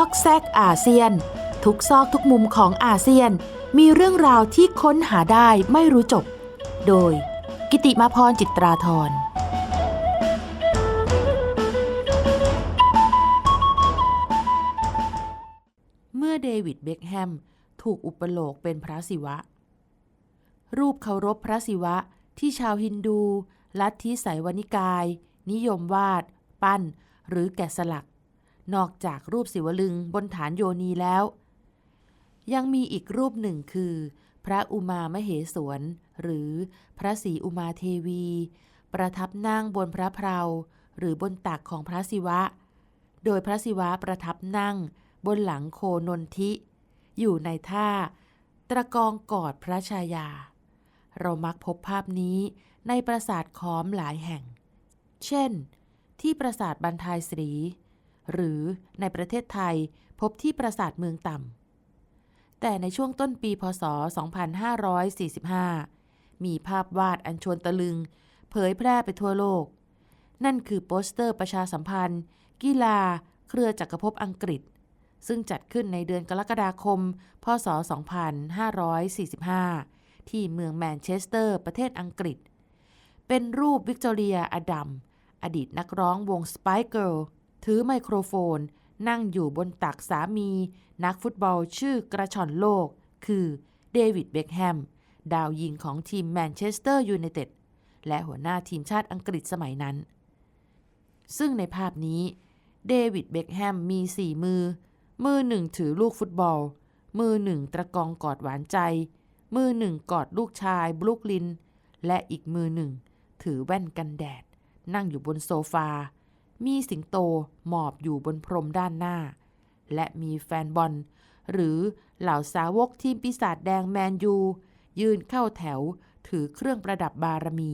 อกแซกอาเซียน ทุกซอกทุกมุมของอาเซียน มีเรื่องราวที่ค้นหาได้ไม่รู้จบ โดย กิติมาพรจิตราธรเมื่อเดวิดเบคแฮมถูกอุปโลกเป็นพระศิวะ รูปเคารพพระศิวะที่ชาวฮินดู ลัทธิไสยวนิกาย นิยมวาด ปั้น หรือแกะสลัก นอกจากรูปศิวลึงบนฐานโยนีแล้ว ยังมีอีกรูปหนึ่งคือ พระอุมามเหสวน หรือพระศรีอุมาเทวี ประทับนั่งบนพระเพราหรือบนตักของพระศิวะ โดยพระศิวะประทับนั่งบนหลังโคนนทิ อยู่ในท่า ตะกองกอดพระชายา เรามักพบภาพนี้ในปราสาทขอมหลายแห่ง เช่น ที่ปราสาทบันทายสรี หรือในประเทศไทยพบที่ปราสาทเมืองต่ำ แต่ในช่วงต้นปีพศ 2545 มีภาพวาดอัญชวนตะลึง เผยแพร่ไปทั่วโลก นั่นคือโปสเตอร์ประชาสัมพันธ์ กีฬา เครือจักรภพอังกฤษ ซึ่งจัดขึ้นในเดือนกรกฎาคม พศ 2545 ที่เมืองแมนเชสเตอร์ ประเทศอังกฤษ เป็นรูปวิกตอเรีย อดัม อดีตนักร้องวง Spice Girl ถือไมโครโฟน นั่งอยู่บนตักสามี นักฟุตบอลชื่อกระชอนโลก คือเดวิดเบคแฮม ดาวยิงของทีมแมนเชสเตอร์ยูไนเต็ด และหัวหน้าทีมชาติอังกฤษสมัยนั้น ซึ่งในภาพนี้ เดวิดเบคแฮมมีสี่มือ มือหนึ่งถือลูกฟุตบอล มือหนึ่งตะกองกอดหวานใจ มือหนึ่งกอดลูกชายบลุกลิน และอีกมือหนึ่ง ถือแว่นกันแดด นั่งอยู่บนโซฟา มีสิงโตหมอบอยู่บนพรมด้านหน้า และมีแฟนบอล หรือเหล่าสาวกทีมปีศาจแดงแมนยู ยืนเข้าแถวถือเครื่องประดับบารมี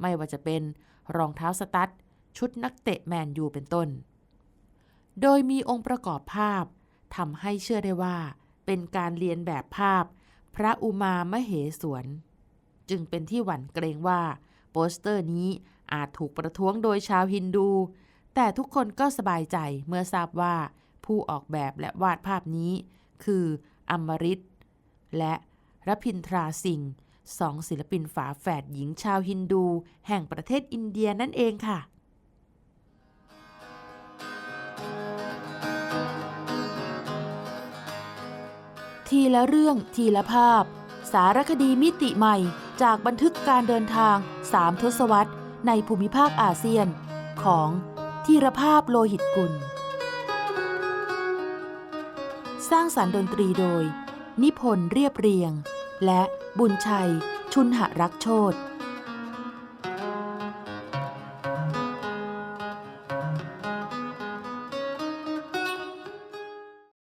ไม่ว่าจะเป็นรองเท้าสตั๊ดชุดนักเตะแมนยูเป็นต้น โดยมีองค์ประกอบภาพทำให้เชื่อได้ว่า เป็นการเรียนแบบภาพ พระอุมามเหสวน จึงเป็นที่หวั่นเกรงว่าโปสเตอร์นี้อาจถูกประท้วงโดยชาวฮินดู แต่ทุกคนก็สบายใจเมื่อทราบว่าผู้ออกแบบและวาดภาพนี้ คืออมริตและรพินทราสิงห์สองศิลปินฝาแฝดหญิงชาวฮินดู แห่งประเทศอินเดียนั่นเองค่ะทีละเรื่องทีละภาพ สารคดีมิติใหม่จากบันทึกการเดินทางสามทศวรรษ ในภูมิภาคอาเซียน ของ ธีรภาพโลหิตกุล สร้างสารรค์ดนตรีโดย นิพนธ์เรียบเรียง และบุญชัย ชุนหรักโชต